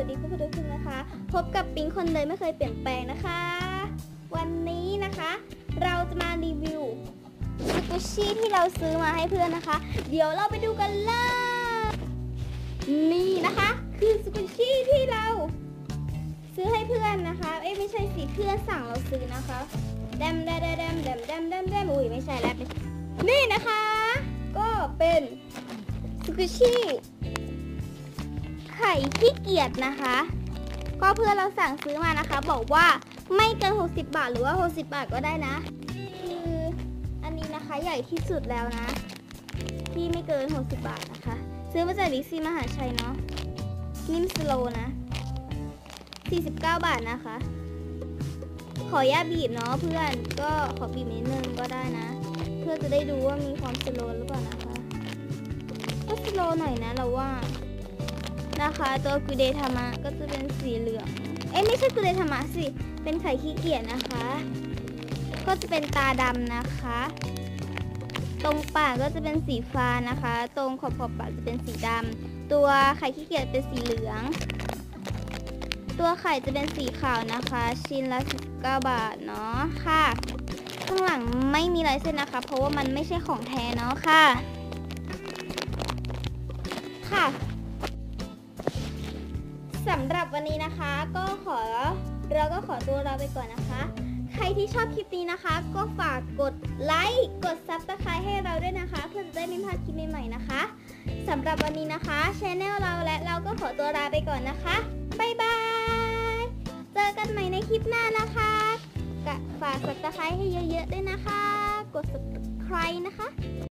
วัสดีเพื่อนๆทุกคนนะคะ พบกับปิงคนเลยไม่เคยเปลี่ยนแปลงนะคะ วันนี้นะคะ เราจะมารีวิวสกุชชี่ที่เราซื้อมาให้เพื่อนนะคะ เดี๋ยวเราไปดูกันเลยนี่นะคะ คือสกุชชี่ที่เรา ซื้อให้เพื่อนนะคะเอ้ยไม่ใช่สิเพื่อนสั่งเราซื้อนะคะแดมแดมแดมแดมแดมแดมแดมอุ้ยไม่ใช่แล้วนี่นะคะ ก็เป็นสกุชชี่ ไข่ขี้เกียจนะคะ ก็เพื่อนเราสั่งซื้อมานะคะ บอกว่าไม่เกิน 60 บาทหรือว่า 60 บาทก็ได้นะคืออันนี้นะคะใหญ่ที่สุดแล้วนะ ที่ไม่เกิน 60 บาทนะคะ ซื้อมาจากบิ๊กซีมหาชัยเนาะนิ่มสโลนะ 49 บาทนะคะ ขอย่าบีบเนาะเพื่อนก็ขอบีบนิดนึงก็ได้นะ เพื่อจะได้ดูว่ามีความสโลหรือเปล่านะคะ ก็สโลหน่อยนะเราว่า นะคะ ตัวกุเดธรรมะก็จะเป็นสีเหลือง เอ้ยไม่ใช่กุเดธรรมะสิ เป็นไข่ขี้เกียจนะคะ ก็จะเป็นตาดำนะคะ ตรงปากก็จะเป็นสีฟ้านะคะ ตรงขอบขอบปากจะเป็นสีดำตัวไข่ขี้เกียจเป็นสีเหลือง ตัวไข่จะเป็นสีขาวนะคะ ชิ้นละ19บาทเนาะค่ะ ข้างหลังไม่มีลายเส้นนะคะ เพราะว่ามันไม่ใช่ของแท้เนาะค่ะค่ะ สำหรับวันนี้นะคะ ก็ขอเราก็ขอตัวลาไปก่อนนะคะ ใครที่ชอบคลิปนี้นะคะ ก็ฝากกดไลค์กดซับสไครต์ให้เราด้วยนะคะ เพื่อจะได้ไม่พลาดคลิปใหม่ๆนะคะสำหรับวันนี้นะคะชแนลเราและเราก็ขอตัวลาไปก่อนนะคะบ๊ายบายเจอกันใหม่ในคลิปหน้านะคะกฝากกดซับสไครต์ให้เยอะๆด้วยนะคะ กด subscribe นะคะ